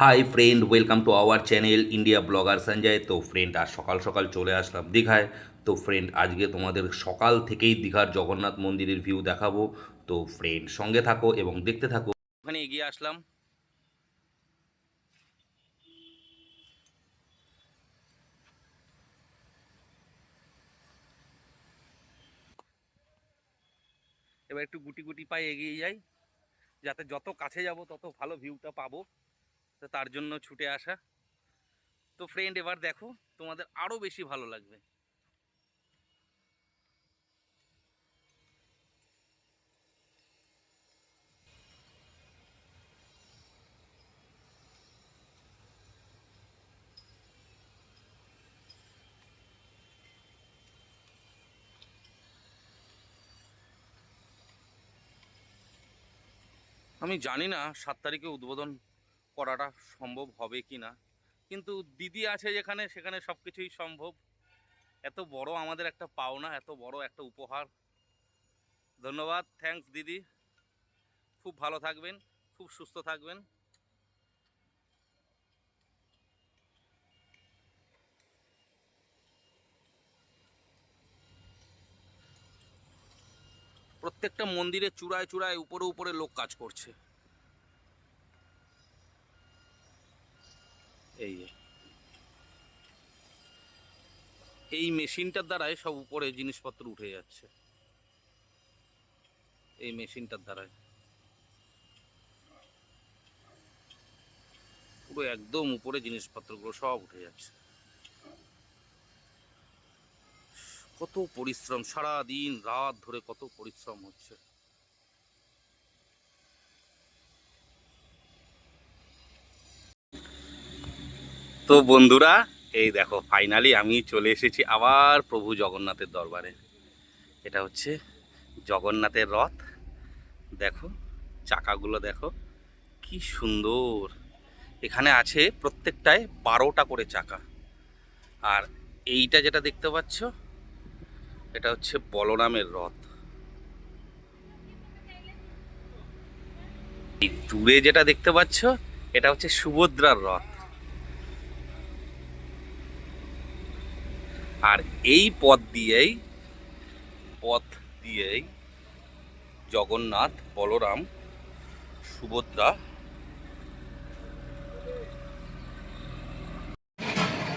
Hi friend welcome to our channel India blogger Sanjay তো friend আজ সকাল সকাল চলে আসলাম দীঘায়। তো ফ্রেন্ড আজকে তোমাদের সকাল থেকেই দীঘার জগন্নাথ মন্দিরের ভিউ দেখাবো। তো ফ্রেন্ড সঙ্গে থাকো এবং দেখতে থাকো। ওখানে এগিয়ে আসলাম। এবার একটু গুটি গুটি পায়ে এগিয়ে যাই। যাতে যত কাছে যাব, তত ভালো ভিউটা পাবো। তো তার জন্য ছুটে আসা। তো ফ্রেন্ড এবার দেখো, তোমাদের আরও বেশি ভালো লাগবে। আমি জানি না, সাত তারিখে উদ্বোধন করাটা সম্ভব হবে কি না। কিন্তু দিদি আছে যেখানে, সেখানে সব কিছুই সম্ভব। এত বড় আমাদের একটা পাওনা, এত বড় একটা উপহার। ধন্যবাদ থ্যাঙ্কস দিদি। খুব ভালো থাকবেন, খুব সুস্থ থাকবেন। প্রত্যেকটা মন্দিরের চূড়ায় চূড়ায় উপরে উপরে লোক কাজ করছে। এই। এই মেশিনটার দ্বারাই সব উপরে জিনিসপত্র উঠে যাচ্ছে। এই মেশিনটার দ্বারাই। পুরো একদম উপরে জিনিসপত্রগুলো সব উঠে যাচ্ছে। কত পরিশ্রম সারা দিন রাত ধরে কত পরিশ্রম হচ্ছে। তো বন্ধুরা, এই দেখো ফাইনালি আমি চলে এসেছি আবার প্রভু জগন্নাথের দরবারে। এটা হচ্ছে জগন্নাথের রথ। দেখো, চাকাগুলো দেখো, কি সুন্দর। এখানে আছে প্রত্যেকটায় বারোটা করে চাকা। আর এইটা যেটা দেখতে পাচ্ছ, এটা হচ্ছে বলরামের রথ। দূরে যেটা দেখতে পাচ্ছ, এটা হচ্ছে সুভদ্রার রথ। আর এই পথ দিয়েই পথ দিয়েই জগন্নাথ, বলরাম, সুভদ্রা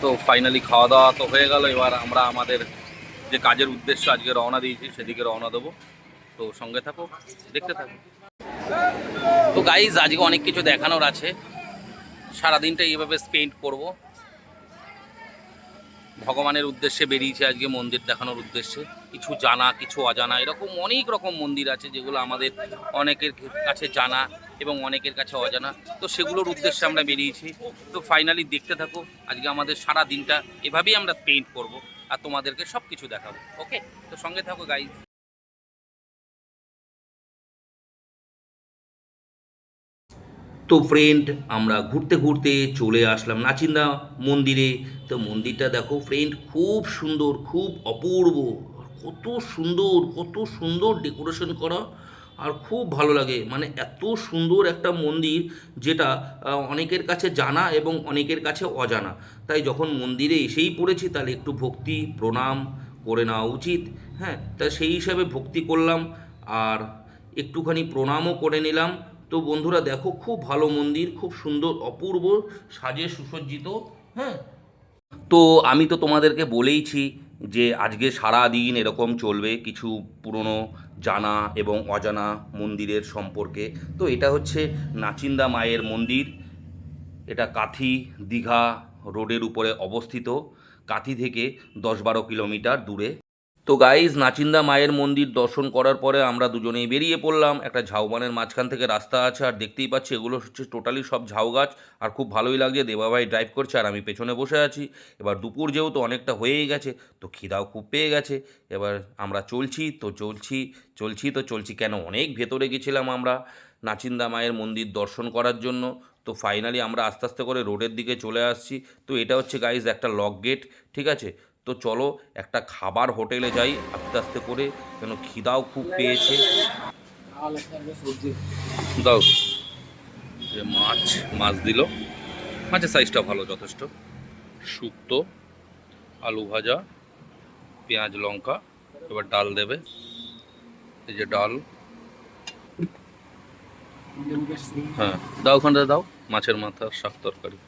তো ফাইনালি খাওয়া দাওয়া তো হয়ে গেল। এবার আমরা আমাদের যে কাজের উদ্দেশ্য আজকে রওনা দিয়েছি, সেদিকে রওনা দেবো। তো সঙ্গে থাকো, দেখতে থাকো। তো গাইজ আজকে অনেক কিছু দেখানোর আছে। সারাদিনটা এইভাবে স্পেন্ড করব। ভগবানের উদ্দেশ্যে বেরিয়েছে আজকে মন্দির দেখানোর উদ্দেশ্যে। কিছু জানা, কিছু অজানা, এরকম অনেক রকম মন্দির আছে যেগুলো আমাদের অনেকের কাছে জানা এবং অনেকের কাছে অজানা। তো সেগুলোর উদ্দেশ্যে আমরা বেরিয়েছি। তো ফাইনালি দেখতে থাকো, আজকে আমাদের সারা দিনটা এভাবেই আমরা পেন্ট করব আর তোমাদেরকে সব কিছু দেখাবো। ওকে তো সঙ্গে থাকো গাইজ তো ফ্রেন্ড আমরা ঘুরতে ঘুরতে চলে আসলাম নাচিন্দা মন্দিরে। তো মন্দিরটা দেখো ফ্রেন্ড খুব সুন্দর, খুব অপূর্ব। কত সুন্দর কত সুন্দর ডেকোরেশন করা। আর খুব ভালো লাগে মানে এত সুন্দর একটা মন্দির যেটা অনেকের কাছে জানা এবং অনেকের কাছে অজানা। তাই যখন মন্দিরে এসেই পড়েছি, তাহলে একটু ভক্তি, প্রণাম করে নেওয়া উচিত। হ্যাঁ তা সেই হিসাবে ভক্তি করলাম, আর একটুখানি প্রণামও করে নিলাম। তো বন্ধুরা দেখো, খুব ভালো মন্দির, খুব সুন্দর, অপূর্ব, সাজে সুসজ্জিত হ্যাঁ? তো আমি তো তোমাদেরকে বলেইছি যে আজকে সারা দিন এরকম চলবে কিছু পুরনো, জানা এবং অজানা মন্দিরের সম্পর্কে। তো এটা হচ্ছে নাচিন্দা মায়ের মন্দির। এটা কাথি দীঘা রোডের উপরে অবস্থিত। কাথি থেকে দশ বারো কিলোমিটার দূরে। তো গাইজ নাচিন্দা মায়ের মন্দির দর্শন করার পরে আমরা দুজনেই বেরিয়ে পড়লাম। একটা ঝাউবানের মাঝখান থেকে রাস্তা আছে, আর দেখতেই পাচ্ছি এগুলো হচ্ছে টোটালি সব ঝাউ গাছ। আর খুব ভালোই লাগছে, দেবাভাই ড্রাইভ করছে আর আমি পেছনে বসে আছি। এবার দুপুর যেহেতু অনেকটা হয়েই গেছে, তো খিদাও খুব পেয়ে গেছে। এবার আমরা চলছি, তো চলছি চলছি, তো চলছি। কেন অনেক ভেতরে গেছিলাম আমরা নাচিন্দা মায়ের মন্দির দর্শন করার জন্য। তো ফাইনালি আমরা আস্তে আস্তে করে রোডের দিকে চলে আসছি। তো এটা হচ্ছে গাইজ একটা লক গেট ঠিক আছে? তো চলো একটা খাবার হোটেলে যাই, আস্তে আস্তে করে কেন খিদাও খুব পেয়েছে। দাও। যে মাছ মাছ দিল। মাছের সাইজটা ভালো, যথেষ্ট। শুক্তো, আলু ভাজা, পেঁয়াজ, লঙ্কা, এবার ডাল দেবে। এই যে ডাল। হ্যাঁ দাও ওখানটা দাও। মাছের মাথা, শাক তরকারি।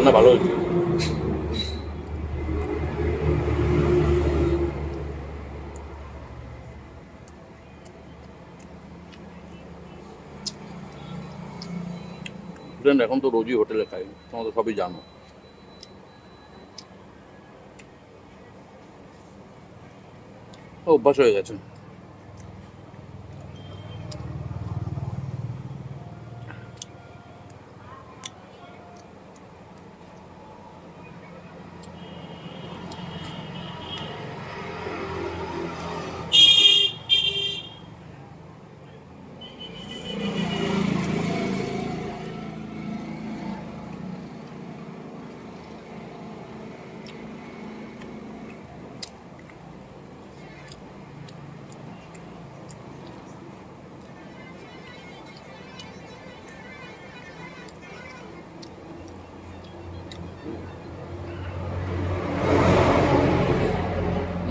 রান্না ভালো হয়েছে। এখন তো রোজই হোটেলে খাই তোমরা তো সবই জানো। অভ্যাস হয়ে গেছে।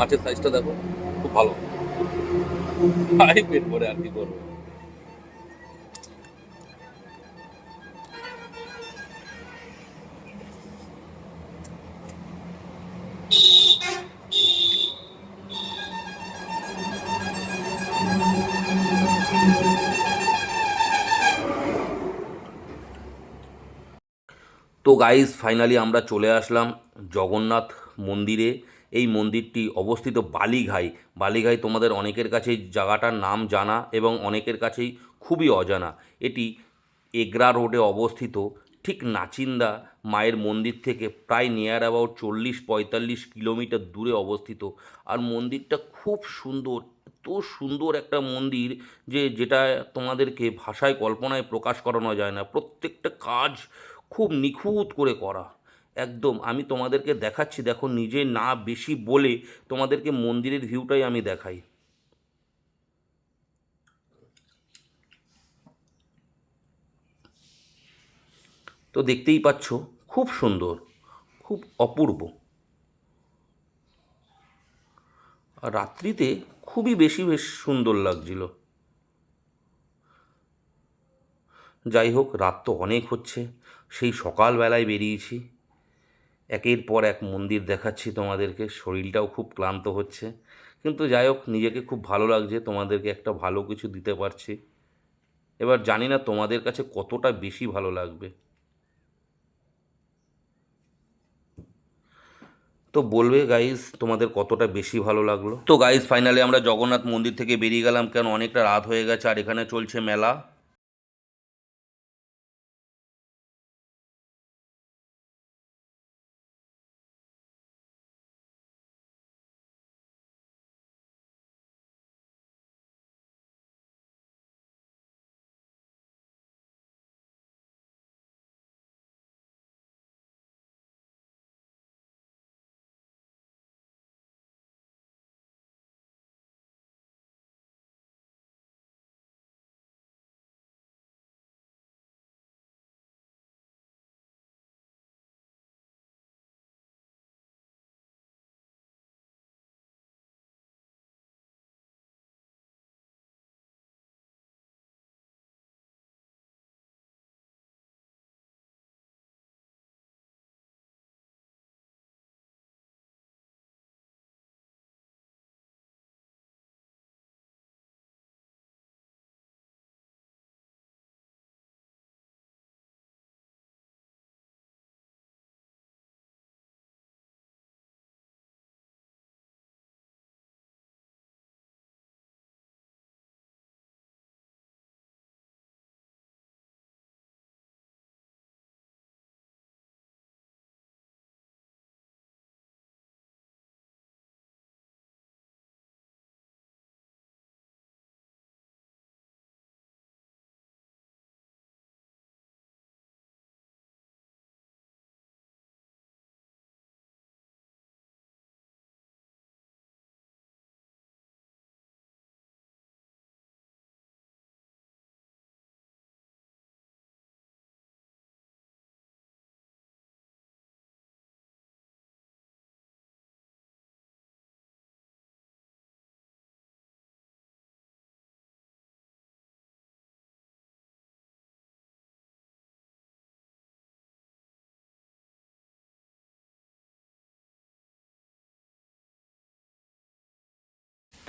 মাছের সাইজটা দেখো, খুব ভালো। খাই পেট ভরে আর কি করব। তো গাইজ ফাইনালি আমরা চলে আসলাম জগন্নাথ মন্দিরে। এই মন্দিরটি অবস্থিত বালিঘাই। বালিঘাই তোমাদের অনেকের কাছেই জায়গাটার নাম জানা এবং অনেকের কাছেই খুবই অজানা। এটি এগরা রোডে অবস্থিত। ঠিক নাচিন্দা মায়ের মন্দির থেকে প্রায় নিয়ার অ্যাবাউট চল্লিশ পঁয়তাল্লিশ কিলোমিটার দূরে অবস্থিত। আর মন্দিরটা খুব সুন্দর, এত সুন্দর একটা মন্দির যে যেটা তোমাদেরকে ভাষায় কল্পনায় প্রকাশ করানো যায় না। প্রত্যেকটা কাজ খুব নিখুঁত করে করা। একদম, আমি তোমাদেরকে দেখাচ্ছি, দেখো নিজে না বেশি বলে তোমাদেরকে মন্দিরের ভিউটাই আমি দেখাই। তো দেখতেই পাচ্ছ, খুব সুন্দর, খুব অপূর্ব। রাত্রিতে খুবই বেশি বেশ সুন্দর লাগছিল। যাই হোক, রাত তো অনেক হচ্ছে, সেই সকালবেলায় বেরিয়েছি। একের পর এক মন্দির দেখাচ্ছি তোমাদেরকে, শরীরটাও খুব ক্লান্ত হচ্ছে। কিন্তু যাই হোক, নিজেকে খুব ভালো লাগছে, তোমাদেরকে একটা ভালো কিছু দিতে পারছি। এবার জানি না তোমাদের কাছে কতটা বেশি ভালো লাগবে। তো বলবে গাইজ তোমাদের কতটা বেশি ভালো লাগল? তো গাইজ ফাইনালি আমরা জগন্নাথ মন্দির থেকে বেরিয়ে গেলাম, কেন অনেকটা রাত হয়ে গেছে আর এখানে চলছে মেলা।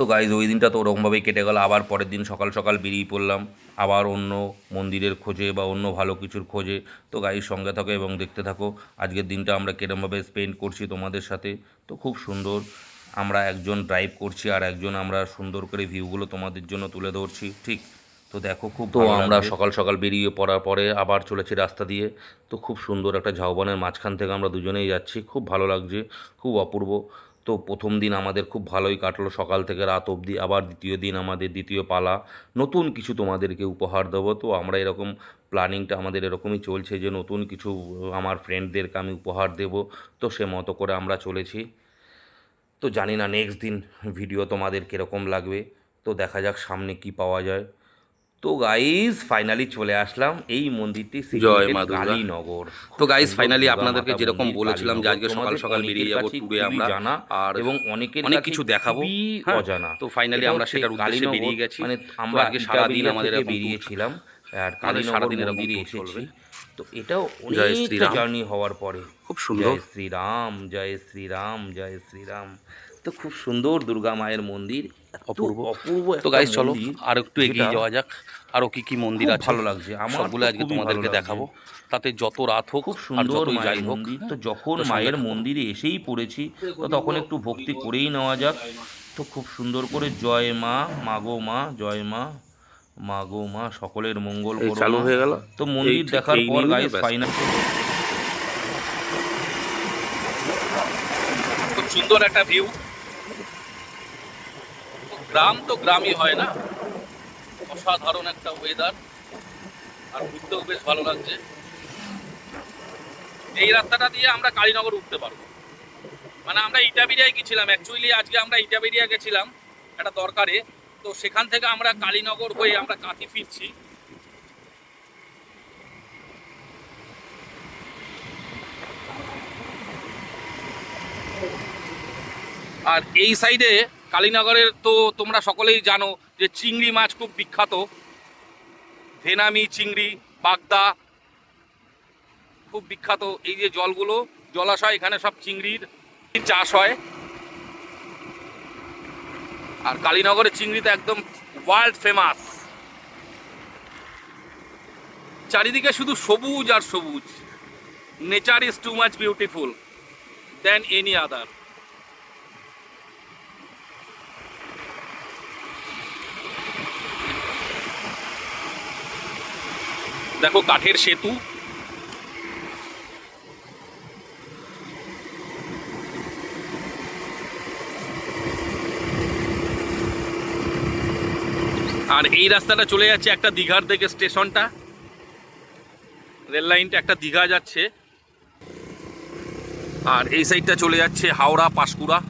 তো গাইজ ওই দিনটা তো ওরকমভাবেই কেটে গেল। আবার পরের দিন সকাল সকাল বেরিয়ে পড়লাম। আবার অন্য মন্দিরের খোঁজে বা অন্য ভালো কিছুর খোঁজে। তো গাইজ সঙ্গে থাকো এবং দেখতে থাকো। আজকের দিনটা আমরা কিরমভাবে স্পেন্ড করছি তোমাদের সাথে। তো খুব সুন্দর। আমরা একজন ড্রাইভ করছি আর একজন আমরা সুন্দর করে ভিউগুলো তোমাদের জন্য তুলে ধরছি। ঠিক? তো দেখো খুব তো আমরা সকাল সকাল বেরিয়ে পড়ার পরে আবার চলেছি রাস্তা দিয়ে। তো খুব সুন্দর একটা ঝাউবনের মাঝখান থেকে আমরা দুজনেই যাচ্ছি। খুব ভালো লাগছে। খুব অপূর্ব। তো প্রথম দিন আমাদের খুব ভালোই কাটলো। সকাল থেকে রাত অবধি, আবার দ্বিতীয় দিন আমাদের দ্বিতীয় পালা। নতুন কিছু তোমাদেরকে উপহার দেবো। তো আমরা এরকম প্ল্যানিংটা আমাদের এরকমই চলছে যে নতুন কিছু আমার ফ্রেন্ডদেরকে আমি উপহার দেব। তো সে মতো করে আমরা চলেছি। তো জানি না নেক্সট দিন ভিডিও তোমাদের কীরকম লাগবে। তো দেখা যাক সামনে কি পাওয়া যায়। তো গাইজ ফাইনালি চলে আসলাম এই মন্দিরটি জয় মা দুর্গা। কালীনগর তো guys, ফাইনালি আপনাদেরকে যেরকম বলেছিলাম যে আজকে সকাল সকাল বেরিয়ে যাব কাছেই আমরা। জানা আর এবং অনেকের অনেক কিছু দেখাবো। হ্যাঁ, অজানা তো ফাইনালি আমরা সেটার উদ্দেশ্যে বেরিয়ে গেছি। মানে আমরা আজকে সারাদিন সারাদিন আমাদের বেরিয়েছিলাম আর কালীনগর সারাদিন এরকম মন্দিরে tour এসেছি চলবে। তো এটাও জয় অনেকটা। জার্নি হওয়ার পরে খুব সুন্দর জয় শ্রীরাম জয় শ্রীরাম জয় শ্রীরাম তো খুব সুন্দর দুর্গা মায়ের মন্দির অপূর্ব। অপূর্ব তো গাইজ চলো আর একটু এগিয়ে যাওয়া যাক। আরও কি কি মন্দির আছে। ভালো লাগছে। আমার সবগুলো আজকে তোমাদেরকে দেখাবো। তাতে যত রাত হোক খুব সুন্দর যাই হোক তো যখন মায়ের মন্দিরে এসেই পড়েছি তো তখন একটু ভক্তি করেই নেওয়া যাক। তো খুব সুন্দর করে জয় মা মাগো মা জয় মা মাগো মা সকলের মঙ্গল চালু হয়ে গেল? তো মন্দির দেখার পর গাইস ফাইনাল সুন্দর একটা ভিউ গ্রাম তো গ্রামই হয় না। অসাধারণ একটা ওয়েদার আর ঘুরতেও বেশ ভালো লাগছে। এই রাস্তাটা দিয়ে আমরা কালীনগর উঠতে পারব। মানে আমরা ইটাবিরিয়ায় গেছিলাম। অ্যাকচুয়ালি আজকে আমরা ইটাবিরিয়া গেছিলাম একটা দরকারে। তো সেখান থেকে আমরা কালীনগর হয়ে আমরা কাঁথি ফিরছি। আর এই সাইডে কালীনগরের তো তোমরা সকলেই জানো যে চিংড়ি মাছ খুব বিখ্যাত। ভেনামি চিংড়ি, বাগদা খুব বিখ্যাত। এই যে জলগুলো, জলাশয়, এখানে সব চিংড়ির চাষ হয়। আর কালীনগরের চিংড়ি তো একদম ওয়ার্ল্ড ফেমাস চারিদিকে শুধু সবুজ আর সবুজ। Nature is too much beautiful then any other দেখো কাঠের সেতু। আর এই রাস্তাটা চলে যাচ্ছে একটা দীঘার দিকে স্টেশনটা। রেল লাইনটা একটা দীঘা যাচ্ছে। আর এই সাইডটা চলে যাচ্ছে Howrah Panskura.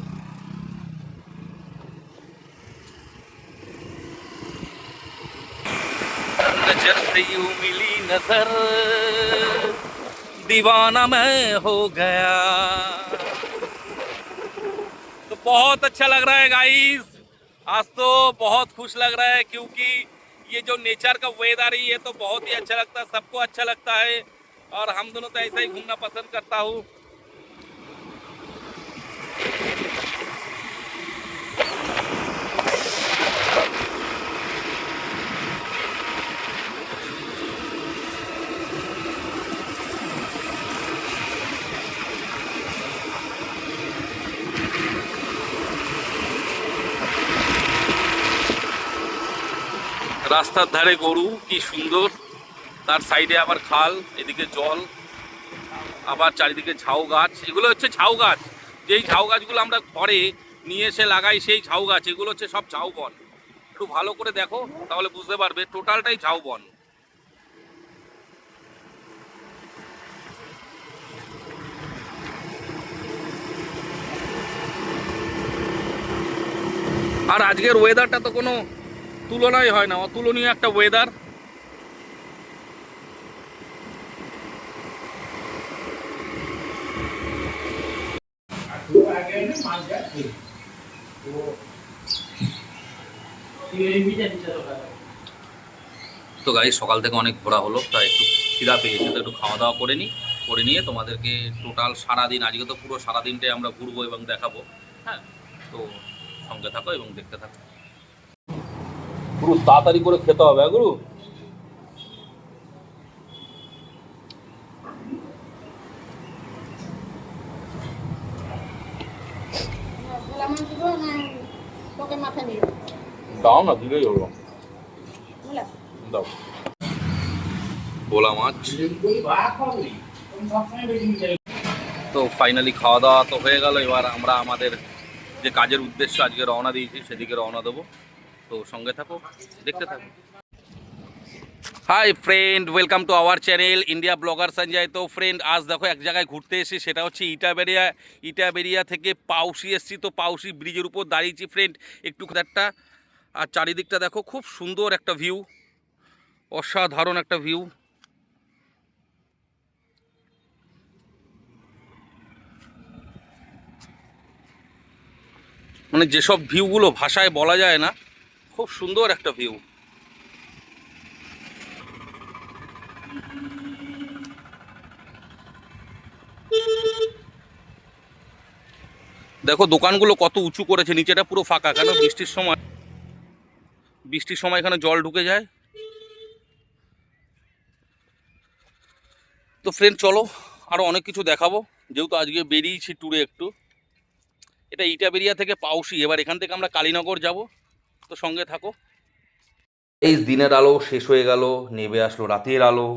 Just see you, नज़र। दीवाना मैं हो गया। तो बहुत अच्छा लग रहा है गाइस आज तो बहुत खुश लग रहा है, क्योंकि ये जो नेचर का वेदर है तो बहुत ही अच्छा लगता है, सबको अच्छा लगता है। और हम दोनों तो ऐसा ही घूमना पसंद करता हूँ। রাস্তার ধারে গরু, কি সুন্দর। তার সাইডে আবার খাল, এদিকে জল, আবার চারিদিকে ঝাউ গাছ। এগুলো হচ্ছে ঝাউ গাছ। যেই ঝাউ গাছগুলো আমরা ঘরে নিয়ে এসে লাগাই, সেই ঝাউ গাছ, এগুলো হচ্ছে সব ঝাউ বন। একটু ভালো করে দেখো, তাহলে বুঝতে পারবে, টোটালটাই ঝাউ বন। আর আজকের ওয়েদারটা তো কোনো তুলনাই হয় না, অতুলনীয় একটা ওয়েদার তো গাড়ি সকাল থেকে অনেক ঘোরা হলো, তাই একটু খিদা পেয়েছে, তো একটু খাওয়া দাওয়া করে নিই করে নিয়ে তোমাদেরকে টোটাল সারাদিন, আজকে তো পুরো সারাদিনটাই আমরা ঘুরবো এবং দেখাবো হ্যাঁ? তো সঙ্গে থাকো এবং দেখতে থাকো। গুরু তাড়াতাড়ি করে খেতে হবে হ্যাঁ, গুরু? দাও না দিলেই হলো। দাও। ভোলা মাছ। তো ফাইনালি খাওয়া দাওয়া তো হয়ে গেল। এবার আমরা আমাদের যে কাজের উদ্দেশ্য আজকে রওনা দিয়েছি সেদিকে রওনা দেবো। তো সঙ্গে থাকো, দেখতে থাকো। Hi friend welcome to our channel India blogger Sanjay তো ফ্রেন্ড আজ দেখো এক জায়গায় ঘুরতে এসেছি সেটা হচ্ছে ইটাবেরিয়া ইটাবেরিয়া থেকে পাউসি এসেছি। তো পাউসি ব্রিজের উপর দাঁড়িয়েছি ফ্রেন্ড একটু একটা আর চারিদিকটা দেখো, খুব সুন্দর একটা ভিউ অসাধারণ একটা ভিউ মানে যেসব ভিউগুলো ভাষায় বলা যায় না খুব সুন্দর একটা ভিউ দেখো, দোকানগুলো কত উঁচু করেছে, নিচেটা পুরো ফাঁকা, কেন বৃষ্টির সময়? বৃষ্টির সময় এখানে জল ঢুকে যায়। তো ফ্রেন্ড চলো আরও অনেক কিছু দেখাবো। যেহেতু আজকে বেরিয়েছি ট্যুরে একটু। এটা ইটাবেরিয়া থেকে পাউসি এবার এখান থেকে আমরা কালীনগর যাব। তো সঙ্গে থাকো। এই দিনের আলো শেষ হয়ে গেল, নেবে আসলো রাতের আলো।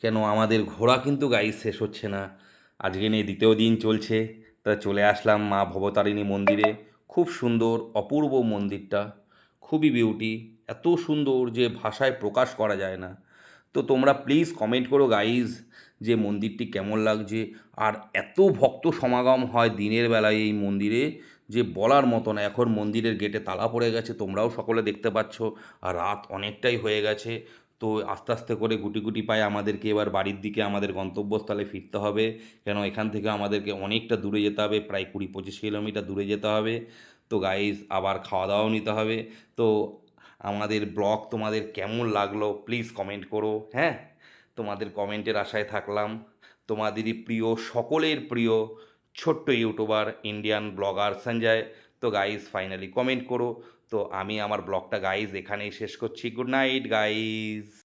কেন আমাদের ঘোরা কিন্তু গাইজ শেষ হচ্ছে না। আজকে নিয়ে দ্বিতীয় দিন চলছে। তা চলে আসলাম মা ভবতারিণী মন্দিরে। খুব সুন্দর, অপূর্ব মন্দিরটা। খুবই বিউটি এত সুন্দর যে ভাষায় প্রকাশ করা যায় না। তো তোমরা প্লিজ কমেন্ট করো গাইজ যে মন্দিরটি কেমন লাগছে। আর এত ভক্ত সমাগম হয় দিনের বেলায় এই মন্দিরে। যে বলার মতো না এখন মন্দিরের গেটে তালা পড়ে গেছে, তোমরাও সকলে দেখতে পাচ্ছ, আর রাত অনেকটাই হয়ে গেছে, তো আস্তে আস্তে করে গুটি গুটি পায়ে আমাদেরকে এবার বাড়ির দিকে আমাদের গন্তব্যস্থলে ফিরতে হবে, কেন এখান থেকে আমাদেরকে অনেকটা দূরে যেতে হবে, প্রায় কুড়ি পঁচিশ কিলোমিটার দূরে যেতে হবে, তো গাইজ আবার খাওয়া দাওয়াও নিতে হবে, তো আমাদের ব্লগ তোমাদের কেমন লাগল প্লিজ কমেন্ট করো হ্যাঁ? তোমাদের কমেন্টের আশায় থাকলাম, তোমাদেরই প্রিয়, সকলের প্রিয় ছোট্ট ইউটিউবার ইন্ডিয়ান ব্লগার সঞ্জয়। তো গাইজ ফাইনালি কমেন্ট করো। তো আমি আমার ব্লগটা গাইজ এখানেই শেষ করছি। Good night guys